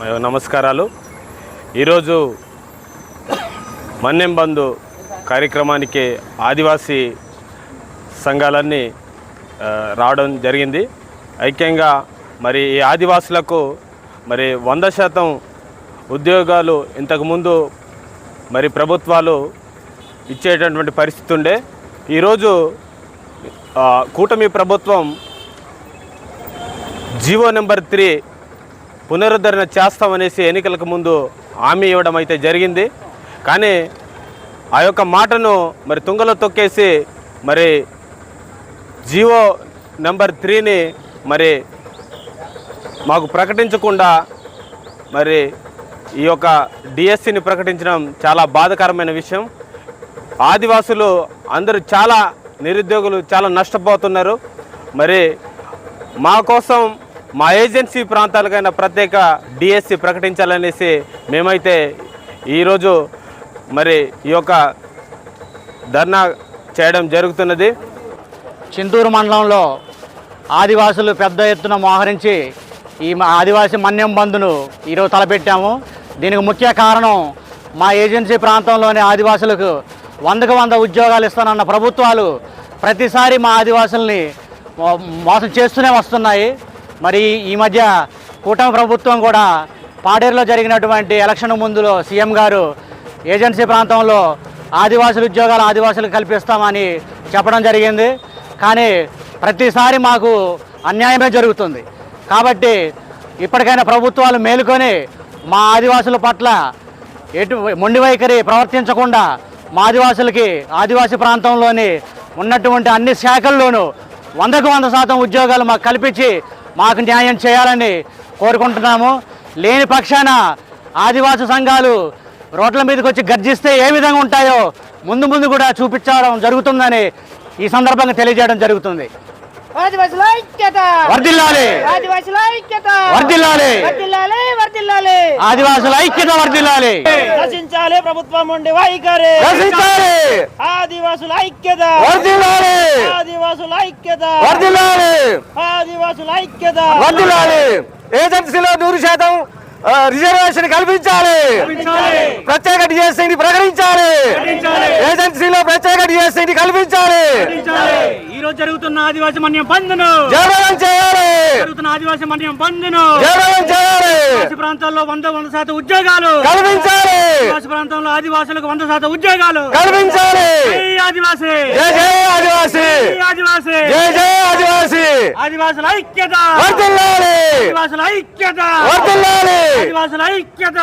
నమస్కారాలు. ఈరోజు మన్నెం బంధు కార్యక్రమానికి ఆదివాసీ సంఘాలన్నీ రావడం జరిగింది. ఐక్యంగా మరి ఈ ఆదివాసులకు మరి వంద శాతం ఉద్యోగాలు ఇంతకుముందు మరి ప్రభుత్వాలు ఇచ్చేటటువంటి పరిస్థితి ఉండే. ఈరోజు కూటమి ప్రభుత్వం జీవో నెంబర్ త్రీ పునరుద్ధరణ చేస్తామనేసి ఎన్నికలకు ముందు హామీ ఇవ్వడం అయితే జరిగింది. కానీ ఆ యొక్క మాటను మరి తుంగలో తొక్కేసి మరి జీవో నెంబర్ త్రీని మరి మాకు ప్రకటించకుండా మరి ఈ యొక్క డిఎస్సిని ప్రకటించడం చాలా బాధకరమైన విషయం. ఆదివాసులు అందరూ చాలా నిరుద్యోగులు చాలా నష్టపోతున్నారు. మరి మా కోసం మా ఏజెన్సీ ప్రాంతాలకైనా ప్రత్యేక డిఎస్సి ప్రకటించాలనేసి మేమైతే ఈరోజు మరి ఈ యొక్క ధర్నా చేయడం జరుగుతున్నది. చింతూరు మండలంలో ఆదివాసులు పెద్ద ఎత్తున మోహరించి ఈ ఆదివాసీ మన్యం బంధును ఈరోజు తలపెట్టాము. దీనికి ముఖ్య కారణం మా ఏజెన్సీ ప్రాంతంలోని ఆదివాసులకు వందకు వంద ఉద్యోగాలు ఇస్తానన్న ప్రభుత్వాలు ప్రతిసారి మా ఆదివాసుల్ని మోసం చేస్తూనే వస్తున్నాయి. మరి ఈ మధ్య కూటమి ప్రభుత్వం కూడా పాడేరులో జరిగినటువంటి ఎలక్షన్ ముందులో సీఎం గారు ఏజెన్సీ ప్రాంతంలో ఆదివాసుల ఉద్యోగాలు ఆదివాసులకు కల్పిస్తామని చెప్పడం జరిగింది. కానీ ప్రతిసారి మాకు అన్యాయమే జరుగుతుంది. కాబట్టి ఇప్పటికైనా ప్రభుత్వాలు మేలుకొని మా ఆదివాసుల పట్ల ఎటు మొండి వైఖరి ప్రవర్తించకుండా మా ఆదివాసులకి ఆదివాసీ ప్రాంతంలోని ఉన్నటువంటి అన్ని శాఖల్లోనూ వందకు వంద శాతం ఉద్యోగాలు మాకు కల్పించి మాకు న్యాయం చేయాలని కోరుకుంటున్నాము. లేని పక్షాన ఆదివాసీ సంఘాలు రోడ్ల మీదకి వచ్చి గర్జిస్తే ఏ విధంగా ఉంటాయో ముందు ముందు కూడా చూపించడం జరుగుతుందని ఈ సందర్భంగా తెలియజేయడం జరుగుతుంది. ఆదివాసుల ఐక్యత! వర్ధిల్లాలి! ఆదివాసుల ఐక్యత! వర్ధిల్లాలి! వర్దిల్లాలి వర్దిల్లాలి ఆదివాసుల ఐక్యత వర్ధిల్లాలి! రచించాలి ప్రభుత్వం ఉండి వైఖరి! రక్షించాలి ఆదివాసుల ఐక్యత! వర్ధిల్లాలి! ఐక్యత వర్ధిల్లాలి. ఆదివాసుల ఐక్యత వర్ధిల్లాలి. ఏజెన్సీలో నూరు శాతం రిజర్వేషన్ కల్పించాలి. ప్రత్యేక డిఎస్సీని ప్రకటించాలి. ఏజెన్సీలో ప్రత్యేక డిఎస్సీని కల్పించాలి. ఈ రోజు జరుగుతున్న ఆదివాసీ మన్యం బంద్ను జగన్ చేయాలి. జరుగుతున్న ఆదివాసీ మన్యం బంద్ను జగన్ చేయాలి. ప్రాంతాల్లో వంద వంద శాతం ఉద్యోగాలు. కల్పించాలి. ఆదివాసీ ప్రాంతంలో ఆదివాసులకు వంద శాతం ఉద్యోగాలు. కల్పించాలి. ఆదివాసీ. ఆదివాసుల ఐక్యత! ఆదివాసుల ఐక్యత! ఆదివాసుల ఐక్యత!